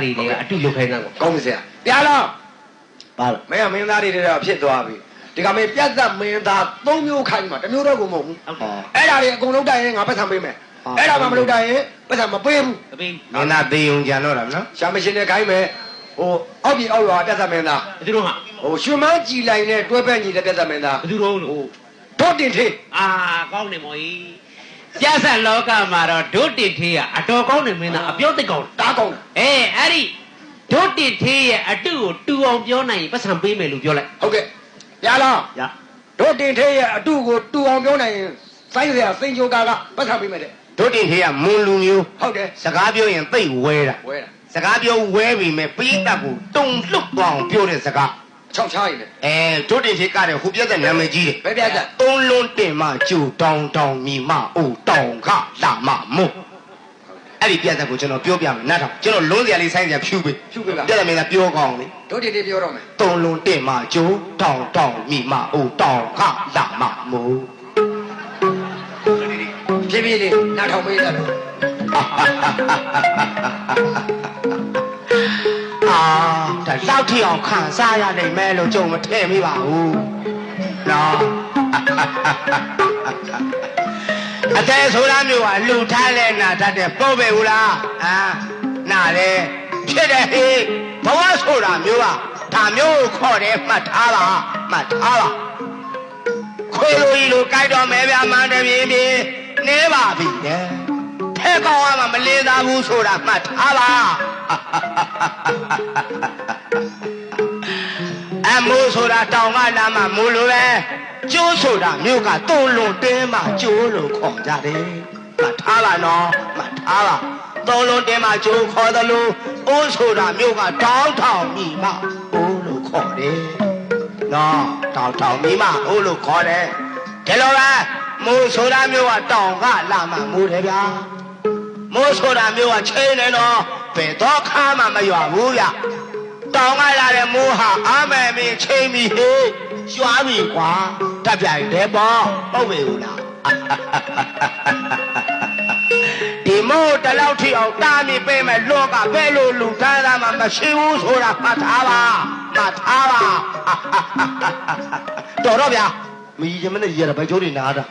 တွေတွေကအတုလုပ်ခိုင်းတာကွာကောင်းပြီဆရာပြားလားပါလားမင်းကမင်းသားတွေတော့ဖြစ်သွားပြီဒီကမေပြတ်သက်မင်းသား၃မျိုးခိုင်းမှာတစ်မျိုးတော့ကိုမဟုတ်ဘူးဟုတ်ပါအဲ့ဒါတွေအကုန်လုံးတိုက်ရင်ငါပတ်ဆံပေးမယ်ဟုတ်အဲ့ဒါမှမလုပ်တိုက်ရင်ပတ်ဆံမပေးဘူးတပင်းမင်းသားသေးုံကြံတော့တာနော်ရှာမရှင်နဲ့ခိုင်းမယ်ဟိုအောက်ပြည်အောက်ရွာပြတ်သက်မင်းသားဘယ်သူတို့ဟာဟိုရွှေမန်းကြည်လိုက်နဲ့တွဲပက်ညီတဲ့ပြတ်သက်မင်းသားဘယ်သူတို့လို့တို့တင်ထေးအာကောင်းနေမော်ကြီး ပြဿနာလောကမှာတော့ဒုတိထေးကအတော်ကောင်းနေမင်းသားအပြောသိကောင်းတားကောင်းအေးအဲ့ဒီဒုတိထေးရဲ့အတုကိုတူအောင်ပြောနိုင်ရင်ပတ်စံပေးမယ်လို့ပြောလိုက်ဟုတ်ကဲ့ပြားလားရတို့တင်ထေးရဲ့အတုကိုတူအောင်ပြောနိုင်ရင်စိုင်းစရာစိန်ချိုကာကပတ်ဆံပေးမယ်တဲ့တို့တင်ထေးကမွန်လူမျိုးဟုတ်တယ်စကားပြောရင်သိပ်ဝဲတာဝဲတာစကားပြောဝဲပြီမဲ့ပိဋကတ်ကိုတုံလွတ်သွားအောင်ပြောတဲ့စကားအ ချောက်ချားရင်လည်းအဲတို့တင်ထေးကတဲ့ဟိုပြတ်တဲ့နာမည်ကြီးတယ်ဘယ်ပြတ်သက်သုံးလုံးတင်မှကျူတောင်းတောင်းမိမအိုတောင်းခလာမမို့အဲ့ဒီပြတ်တဲ့ကိုကျွန်တော်ပြောပြမယ်နားထောင်ကျွန်တော်လုံးစရာလေးဆိုင်းစရာဖြူပေးဖြူပေးပါပြတ်တဲ့မင်းကပြောကောင်းလေတို့တင်ထေးပြောတော့မယ်သုံးလုံးတင်မှကျူတောင်းတောင်းမိမအိုတောင်းခလာမမို့ဖြည်းဖြည်းလေးနားထောင်ပေးတတ်တယ်အာဒါ လောက်ထီအောင်ခံစားရနိုင်မဲလို့ကြုံမထည့်မိပါဘူးနော်အသေးဆိုတာမျိုးကလူထားလဲနာတတ်တဲ့ပုတ်ပဲဘူးလားအာနာလေဖြစ်တယ်ဟေးဘဝဆိုတာမျိုးကဒါမျိုးကိုခေါ်တယ်မှတ်ထားပါမှတ်ထားပါခွေလိုကြီးလိုကြိုက်တော်မဲပြမန်းတပြေးပြေးနေပါပြီတဲ့ထဲကောင်းရမှာမလေးစားဘူးဆိုတာမှတ်ထားပါ အမိုးဆိုတာတောင်ကလာမှမိုးလိုပဲကျိုးဆိုတာမြို့ကတုံလုံးတင်းမှကျိုးလို့ခေါ်ကြတယ်မှတ်ထားပါနော်မှတ်ထားပါသုံးလုံးတင်းမှကျိုးခေါ်တယ်လို့အိုးဆိုတာမြို့ကတောင်းထောင်မိမှအိုးလို့ခေါ်တယ်နော်တောင်းထောင်မိမှအိုးလို့ခေါ်တယ်ဒီလိုပဲမိုးဆိုတာမြို့ကတောင်ကလာမှမိုးတယ်ဗျာမိုးဆိုတာမြို့ကချင်းနေတော့ ဘယ်တော့ခါမှမရွာဘူးဗျတောင်းကလာတဲ့မိုးဟာအာမယ်မင်းချိန်ပြီဟေးရွာပြီကွာတက်ပြိုင်တယ်ပေါ့ဟုတ်ပြီဦးလားဒီမိုးတလောက်ထိအောင်တားမိပေးမယ်လောကဘယ်လိုလူတန်းသားမှမရှိဘူးဆိုတာမှတ်ထားပါမှတ်ထားပါတော်တော့ဗျာမကြီးချင်မနဲ့ရတာဘယ်ကျိုးတွေနားတာ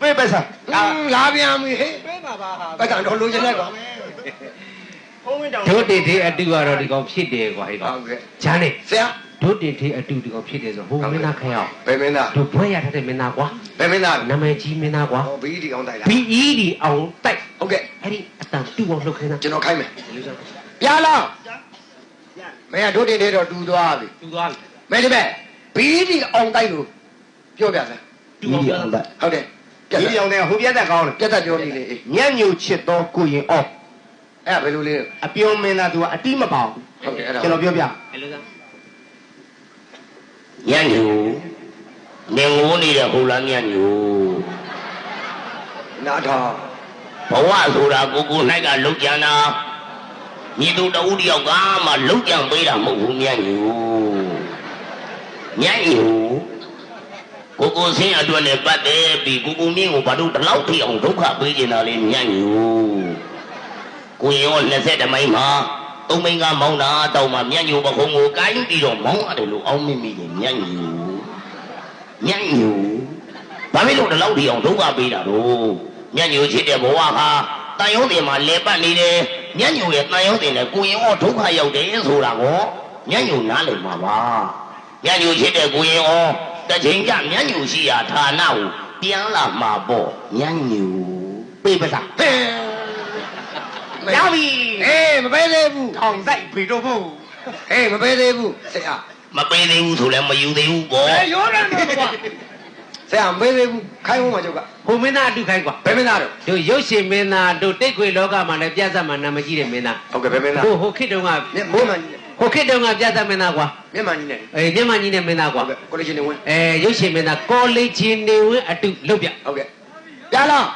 ပေးပဲစားအင်းလာပြန်ပြီဟေးပေးပါပါဟာဘက်ကတော့လိုချင်တဲ့ကော င်ဘုံဝင်တောင်ဒုတိထေးအတုကတော့ဒီကောင်ဖြစ်တယ်ကွာဟဲ့ကောင်ဟုတ်ကဲ့ဂျာနေဆရာဒုတိထေးအတုဒီကောင်ဖြစ်တယ်ဆိုဟိုမင်းသားခိုင်းအောင်ဘယ်မင်းသားတို့ဘွဲရထားတဲ့မင်းသားကွာဘယ်မင်းသားနာမည်ကြီးမင်းသားကွာဟောဘီဒီကောင်တိုက်လာ BE ဒီအောင်တိုက်ဟုတ်ကဲ့အဲ့ဒီအတန်တူအောင်လှုပ်ခိုင်းတာကျွန်တော်ခိုင်းမယ်လူစားပြားလားမင်းကတို့တင်ထေးတော့တူသွားပြီတူသွားပြီမင်းဒီမဲ့ဘီဒီအောင်တိုက်လို့ပြောပြစမ်းတူအောင်ပြောတာဟုတ်တယ်ပြတ်ဒီသက်ကြောင်တဲ့ဟိုပြတ်သက်ကောင်းတယ်ပြတ်သက်ပြောနေလေအေးညံ့ညူချစ်တော်ကိုရင်အော် အဲ့ဒါဘယ်လိုလဲအပြုံးမင်းသားသူကအတိမပေါအောင်ဟုတ်ကဲ့အဲ့ဒါကျွန်တော်ပြောပြအဲ့လိုစားညံ့ညူနေငိုးနေတဲ့ဟိုလားညံ့ညူနားထောင်ဘဝဆိုတာကိုကို၌ကလုံကြံတာညီသူတဦးတယောက်ကမှလုံကြံပေးတာမဟုတ်ဘူးညံ့ညူညံ့ညူကိုကိုဆင်းအတွက်နဲ့ပတ်သက်ပြီးကိုကိုမြင့်ကိုဘာလို့ဒီလောက်ထိအောင်ဒုက္ခပေးနေတာလဲညံ့ညူ ကိုရင်ရော20မိုင်မှာသုံးမိန်ကမောင်းတာတောက်မှညံ့ညူပခုံးကိုကိုင်းပြီးတော့မောင်းရတယ်လို့အောင်းမိမိတယ်ညံ့ညူညံ့ညူဘာဖြစ်လို့ဒီလောက်ဒီအောင်ဒုက္ခပေးတာတော့ညံ့ညူချစ်တဲ့ဘဝဟာတန်ရုံးတင်မှာလဲပတ်နေတယ်ညံ့ညူရဲ့တန်ရုံးတင်နဲ့ကိုရင်ဩဒုက္ခရောက်တယ်ဆိုတာကိုညံ့ညူနားလည်မှာပါညံ့ညူချစ်တဲ့ကိုရင်ဩတစ်ချိန်ကျညံ့ညူရှိရာဌာနကိုပြန်လာမှာပေါ့ညံ့ညူပြေးပစားဟဲ့ ရပြီအေးမပေးသေးဘူးထောင်ဆိုင်ပြီတော့ဘူးအေးမပေးသေးဘူးဆရာမပေးသေးဘူးဆိုလည်းမယူသေးဘူးပေါ့အေးရောတယ်ကွာဆရာမပေးသေးဘူးခိုင်းဦးမှာကျုပ်ကဟိုမင်းသားအတုခိုင်းကွာဘယ်မင်းသားတော့တို့ရုပ်ရှင်မင်းသားတို့တိတ်ခွေလောကမှာလည်းပြဿနာနာမကြီးတဲ့မင်းသားဟုတ်ကဲ့ဘယ်မင်းသားဟိုဟိုခေတ်တုန်းကမျက်မိုးမှန်ကြီးနဲ့ဟိုခေတ်တုန်းကပြဿမင်းသားကွာမျက်မှန်ကြီးနဲ့အေးမြန်မာကြီးနဲ့မင်းသားဟုကွာတ်ကဲ့ကိုလေးချင်းနေဝင်အဲရုပ်ရှင်မင်းသားကောလိပ်ချင်းနေဝင်အတုလုတ်ပြဟုတ်ကဲ့ပြလား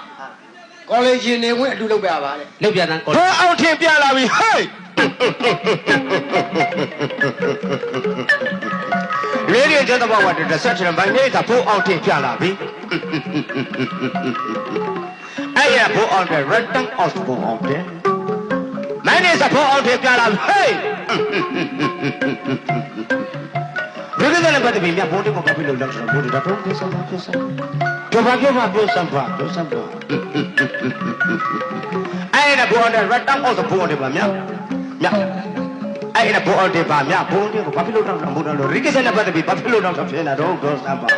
ကောလိပ်ချင်းနေဝင်အတူလုပ်ပြပါလေလုတ်ပြသားကောဘယ်အောင်ထင်ပြလာပြီဟေးရေဒီယိုကျတဲ့ဘဝတည်းဆက်ချင်ဘိုင်နေတာဘိုးအောင်ထင်ပြလာပြီအဲ့ရဘိုးအောင်တဲ့ red tongue out ဘိုးအောင်တဲ့မန်းနေစဖို့အောင်ထေပြလာဟေး ဘယ်ကနေပတ်ပြီးမြတ်ဘုန်းတော်ကဘာဖြစ်လို့လောက်ဆိုဘုန်းတော်တော့ပြောစမ်းပါပြောစမ်းပြောပါပြောပါပြောစမ်းပါပြောစမ်းပါအဲ့ဒါဘုန်းတော်ရတန်းအောင်စဘုန်းတော်ပါမြတ်မြတ်အဲ့ဒါဘုန်းတော်ပါမြတ်ဘုန်းတော်ကဘာဖြစ်လို့လောက်ဘုန်းတော်လို့ရိကိစနဲ့ပတ်ပြီးဘာဖြစ်လို့လောက်ဖြစ်နေတာတော့ပြောစမ်းပါ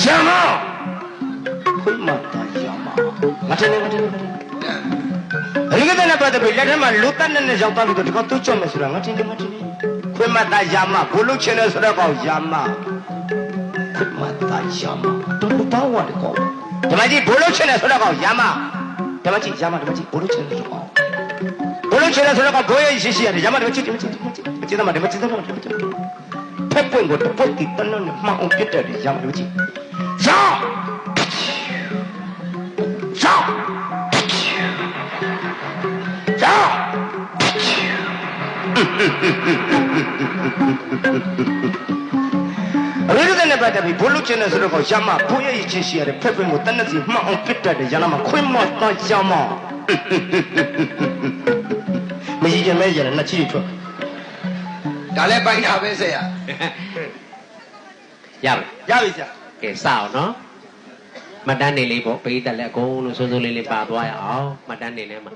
ရှမ်းမခွေးမတာရမမထနေမထနေမထနေရိကိစနဲ့ပတ်ပြီးလက်ထက်မှာလူတက်နဲ့ရောက်သွားပြီးတော့ဒီကောင်သူ့ချွတ်မယ်ဆိုတာငါထင်တယ်ငါထင် တယ်ခွေးမတာရမဘလို့ချင်တယ်ဆိုတော့ကောင်ရမခွေးမတာရမတော့ဘာဝတ်ကောဓမ္မကြီးဘလို့ချင်တယ်ဆိုတော့ကောင်ရမဓမ္မကြီးရမဓမ္မကြီးဘလို့ချင်တယ်ဆိုတော့ကောင်ဘလို့ချင်တယ်ဆိုတော့ကောင်ဘိုးရဲ့ရှိရှိရတယ်ရမဓမ္မကြီးဓမ္မကြီးဓမ္မကြီးဓမ္မကြီးဓမ္မကြီးဓမ္မကြီးဓမ္မကြီးဖက်ပွင့်ကိုတပုတ်တီတနနဲ့မှောင်အောင်ပြတ်တယ်ရမဓမ္မကြီးရောင်းရောင်း ရောင်းအရိဒနဲ့ပတ်သက်ပြီးဘလို့ချင်တယ်ဆိုတော့ကောင်ရမဘိုးရဲ့ချင်းရှိရတယ်ဖက်ပွင့်ကိုတနက်စီမှောင်အောင်ပြတ်တယ်ရမခွင်းမော့တန်းရမမကြီးကျမဲရတဲ့နှစ်ချီထွက်ဒါလည်းပိုင်တာပဲဆရာရပြီရပြီကြာကဲစအောင်နော်မတန်းနေလေးပေါ့ပေးတက်လက်အကုန်လုံးစိုးစိုးလေးလေးပါသွားရအောင်မတန်းနေနဲ့မှာ